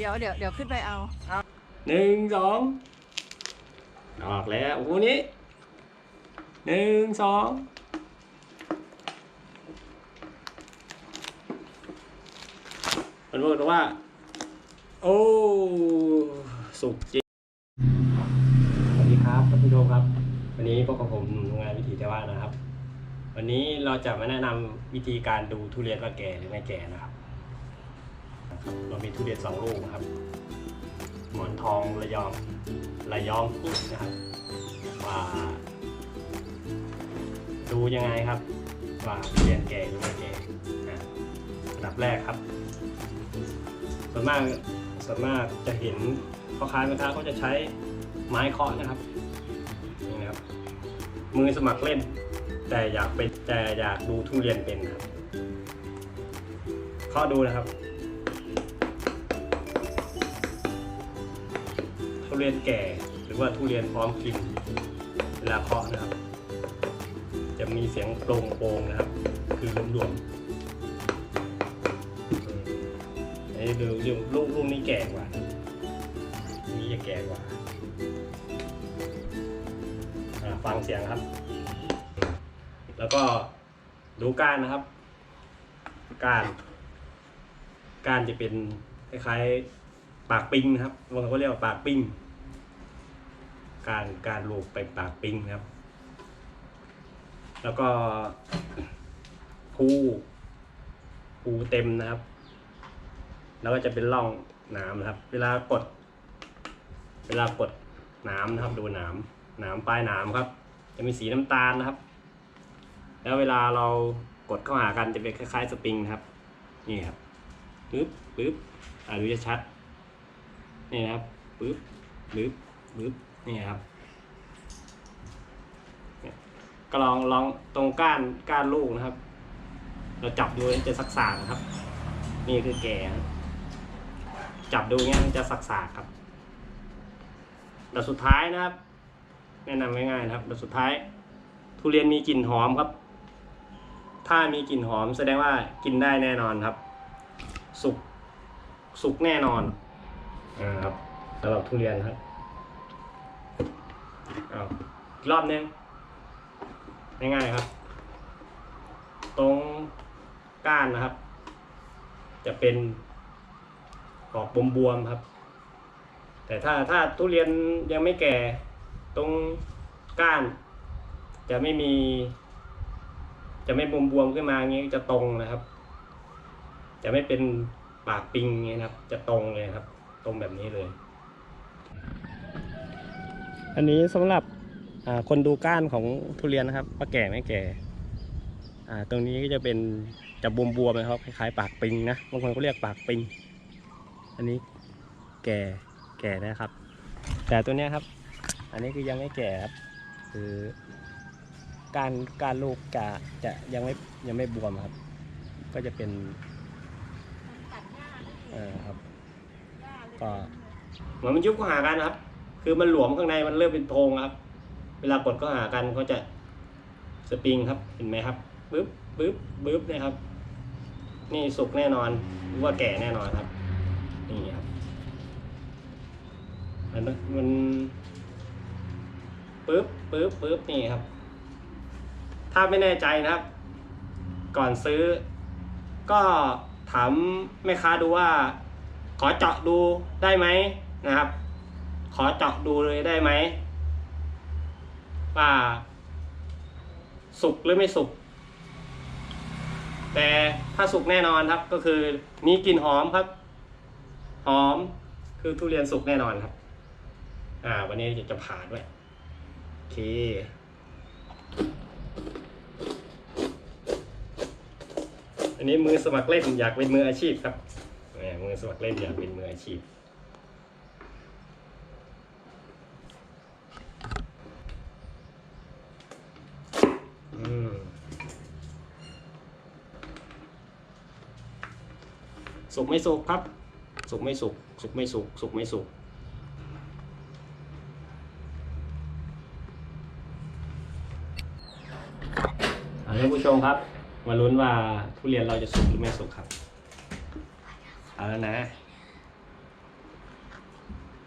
ดี๋ยวเดี๋ยวเดี๋ยวขึ้นไปเอา หนึ่งสองออกแล้วโอ้โหนี้หนึ่งสองมันบอกว่า โอ้สุกจริงสวัสดีครับท่านผู้ชมครับ วันนี้พบกับผมหนุ่มโรงงานวิถีเทว่านะครับ วันนี้เราจะมาแนะนำวิธีการดูทุเรียนว่าแก่หรือไม่แก่นะครับ เรามีทุเรียนสองลูกนะครับ หมอนทองระยองระยองหินนะครับว่าดูยังไงครับ ว่าทุเรียนแก่หรือไม่แก่อะอันดับแรกครับ ส่วนมากส่วนมากจะเห็นพ่อค้าแม่ค้าเขาจะใช้ไม้เคาะนะครับนี่นะครับ มือสมัครเล่น แต่อยากเป็นแต่อยากดูทุเรียนเป็นครับเคาะดูนะครับ เรียนแก่ หรือว่าทุเรียนพร้อมกินเวลาเคาะนะครับ จะมีเสียงโปร่งโปร่งนะครับ คือรวมๆอืมไอ้ดูดูลูกลูกนี้แก่กว่า นี่จะแก่กว่าฟังเสียงครับ แล้วก็ดูก้านนะครับ ก้านก้านจะเป็นคล้ายๆปากปิงนะครับบางคนก็เรียกว่าปากปิง การการลูกไปปากปิ้งนะครับ แล้วก็ภูภูเต็มนะครับ แล้วก็จะเป็นร่องน้ำนะครับ เวลากด เวลากดน้ำนะครับ ดูหน้ำหน้ำปลายหน้ำครับ จะมีสีน้ำตาลนะครับ แล้วเวลาเรากดเข้าหากันจะเป็นคล้ายๆสปริงครับ นี่ครับปึ๊บปึ๊บอ่าดูจะชัด นี่นะครับปึ๊บปึ๊บปึ๊บ นี่ครับก็ลองลองตรงก้านก้านลูกนะครับ เราจับดูจะสักสากครับ นี่คือแก่จับดูเงี้ยมันจะสักสากครับแล้วสุดท้ายนะครับ แนะนำง่ายๆนะครับแล้วสุดท้าย ทุเรียนมีกลิ่นหอมครับ ถ้ามีกลิ่นหอมแสดงว่ากินได้แน่นอนครับ สุกสุกแน่นอนอ่าครับสำหรับทุเรียนครับ เอาอีกรอบนึงง่ายๆครับ ตรงก้านนะครับ จะเป็นออกบวมๆครับ แต่ถ้าถ้าทุเรียนยังไม่แก่ตรงก้าน จะไม่มี จะไม่บวมๆขึ้นมาอย่างนี้จะตรงนะครับ จะไม่เป็นปากปิงอย่างนี้นะครับ จะตรงเลยครับ ตรงแบบนี้เลย อันนี้สำหรับคนดูก้านของทุเรียนนะครับว่าแก่ไม่แก่ตรงนี้ก็จะเป็นจะบวมๆนะครับคล้ายๆปากปิงนะบางคนก็เรียกปากปิง อันนี้แก่แก่นะครับ แต่ตัวเนี้ยครับ อันนี้คือยังไม่แก่ครับคือการการลูกจะจะยังไม่ยังไม่บวมครับ ก็จะเป็นเออครับ ก็เหมือนมันยุบเข้าหากันครับ คือมันหลวมข้างในมันเริ่มเป็นโพรงครับ เวลากดเข้าหากันเขาจะสปริงครับเห็นไหมครับปึ๊บปึ๊บปึ๊บนะครับ นี่สุกแน่นอนหรือว่าแก่แน่นอนครับ นี่ครับมันมันปึ๊บปึ๊บปึ๊บนี่ครับ ถ้าไม่แน่ใจนะครับ ก่อนซื้อ ก็ถามแม่ค้าดูว่า ขอเจาะดูได้ไหมนะครับ ขอเจาะดูเลยได้ไหมว่า สุกหรือไม่สุก แต่ถ้าสุกแน่นอนครับ ก็คือมีกลิ่นหอมครับ หอมคือทุเรียนสุกแน่นอนครับ อ่า วันนี้จะผ่าด้วย โอเคอันนี้มือสมัครเล่นอยากเป็นมืออาชีพครับมือสมัครเล่นอยากเป็นมืออาชีพ อืม สุกไม่สุกครับ สุกไม่สุก สุกไม่สุก สุกไม่สุก ท่านผู้ชมครับ มาลุ้นว่าทุเรียนเราจะสุกหรือไม่สุกครับ เอาแล้วนะ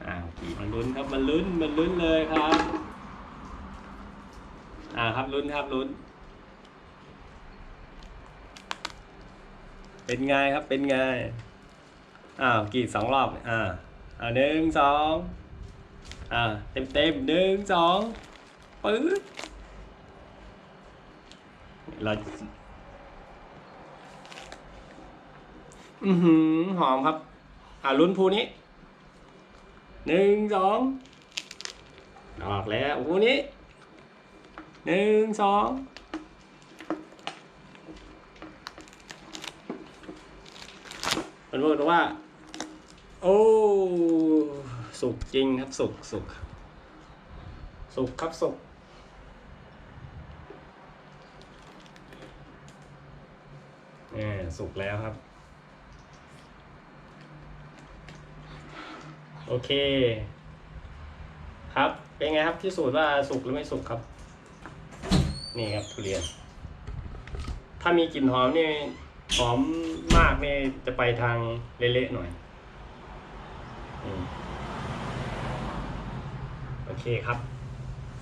อ่ามาลุ้นครับมาลุ้นมาลุ้นเลยครับ อ่าครับลุ้นครับลุ้น เป็นไงครับเป็นไงอ้าวกรีดสองรอบอ่าอ่าหนึ่งสองอ่าเต็มเต็มหนึ่งสองปื๊ดเราอือหือหอมครับ อ่าลุ้นภูนี้หนึ่งสองออกแล้วภูนี้หนึ่งสอง มันบอกว่า โอ้สุกจริงครับสุกสุกสุกครับสุกเนี่ยสุกแล้วครับ โอเค ครับ เป็นไงครับที่สูตรว่าสุกหรือไม่สุกครับ นี่ครับทุเรียน ถ้ามีกลิ่นหอมนี่ หอมมากนี่จะไปทางเละๆหน่อยโอเคครับ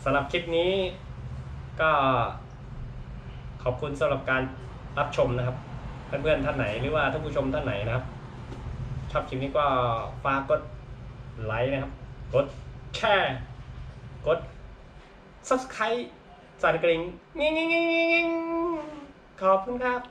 สำหรับคลิปนี้ก็ขอบคุณสำหรับการรับชมนะครับ เพื่อนๆท่านไหนหรือว่าท่านผู้ชมท่านไหนนะครับ ชอบคลิปนี้ก็ฝากกดไลค์นะครับ กดแชร์กด subscribe สั่นกระดิ่งงิงงิงงิงงิงขอบคุณครับ